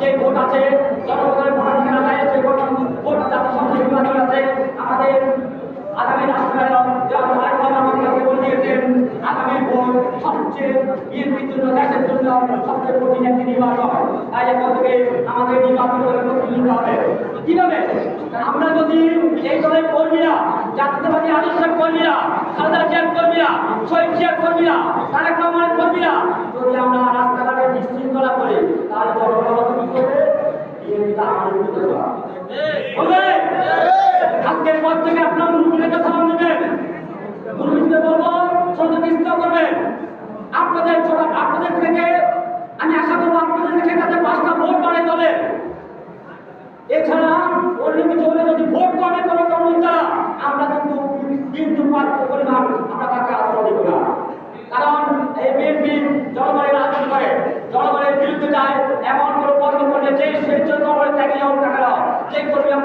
যে ভোট আছে, জনগণের ভোট আছে আদায়ের যে ভোট জাতিসংঘ নির্বাচন আছে আমাদের আগামী রাষ্ট্রপতি যারা মাইকল আমাদেরকে বলে দিয়েছেন। আগামী ভোট সবচেয়ে বিএনপির জন্য, দেশের জন্য সবচেয়ে কঠিন একটি নির্বাচন। তাই এখন থেকে আমাদের নির্বাচন করে প্রতিনিধিত্ব হবে। কীভাবে? আমরা যদি এই দলের কর্মীরা, জাতীয়তাবাদী আদর্শ কর্মীরা সাদা চেয়ার কর্মীরা, শহীদ চেয়ার কর্মীরা তারা রহমানের কর্মীরা, যদি আমরা রাস্তাঘাট আজকের পর থেকে আপনার মুরব্বীদেরকে সালাম দিবেন। মুরব্বীকে বলব সহযোগিতা করবেন। আপনাদের আপনাদের থেকে আমি আশা করব আপনাদের থেকে কাছে পাঁচটা ভোট বাড়াই দলে এছাড়া অন্য কিছু যদি ভোট কমে কোনো তারা আমরা কিন্তু মাত্র পরিমাণ আমরা তাকে আশ্রয় দেব না। কারণ এই বিএনপি জনগণের রাজনীতি করে, জনগণের বিরুদ্ধে যায়, এমন কোনো কর্ম